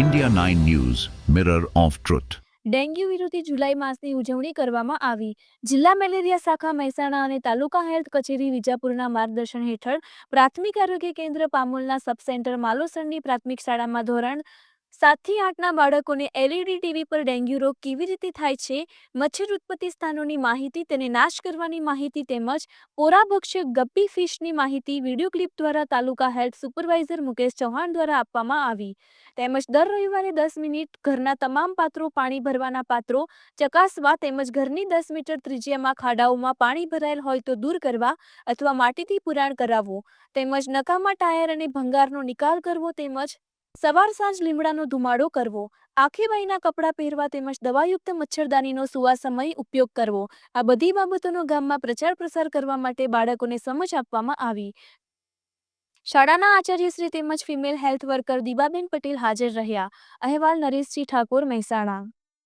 India 9 news mirror of truth dengue વિરોધી જુલાઈ માસની ઉજવણી કરવામાં આવી. જિલ્લા મેલેરિયા શાખા મહેસાણા અને તાલુકા હેલ્થ કચેરી વિજાપુરના માર્ગદર્શન હેઠળ પ્રાથમિક આરોગ્ય કેન્દ્ર પામોલના સબ સેન્ટર માલોસરની પ્રાથમિક શાળામાં ધોરણ સાતથી આઠના બાળકોને એલઈડી ટીવી પર ડેન્ગ્યુ રોગ કેવી રીતે થાય છે, મચ્છર ઉત્પત્તિ સ્થાનોની માહિતી તેને નાશ કરવાની માહિતી તેમજ પોરાભક્ષક ગપ્પી ફિશની માહિતી વીડિયો ક્લિપ દ્વારા તાલુકા હેલ્થ સુપરવાઇઝર મુકેશ ચૌહાણ દ્વારા આપવામાં આવી. તેમજ દર રવિવારે દસ મિનિટ ઘરના તમામ પાત્રો પાણી ભરવાના પાત્રો, ચકાસવા તેમજ ઘરની દસ મીટર ત્રિજ્યામાં ખાડાઓમાં પાણી ભરાયેલ હોય તો દૂર કરવા અથવા માટીથી પુરાણ કરાવવું, તેમજ નકામા ટાયર અને ભંગારનો નિકાલ કરવો તેમજ સવાર સાંજ લીમડાનો ધુમાડો કરવો, આખી બાઈના કપડાં પહેરવા તેમજ દવાયુક્ત મચ્છરદાનીનો સુવા સમય ઉપયોગ કરવો, આ બધી બાબતોનો ગામમાં પ્રચાર પ્રસાર કરવા માટે બાળકોને સમજ આપવામાં આવી. શાળાના આચાર્યશ્રી તેમજ female health worker Dibaben Patel હાજર રહ્યા. અહેવાલ નરેશજી ઠાકોર મહેસાણા.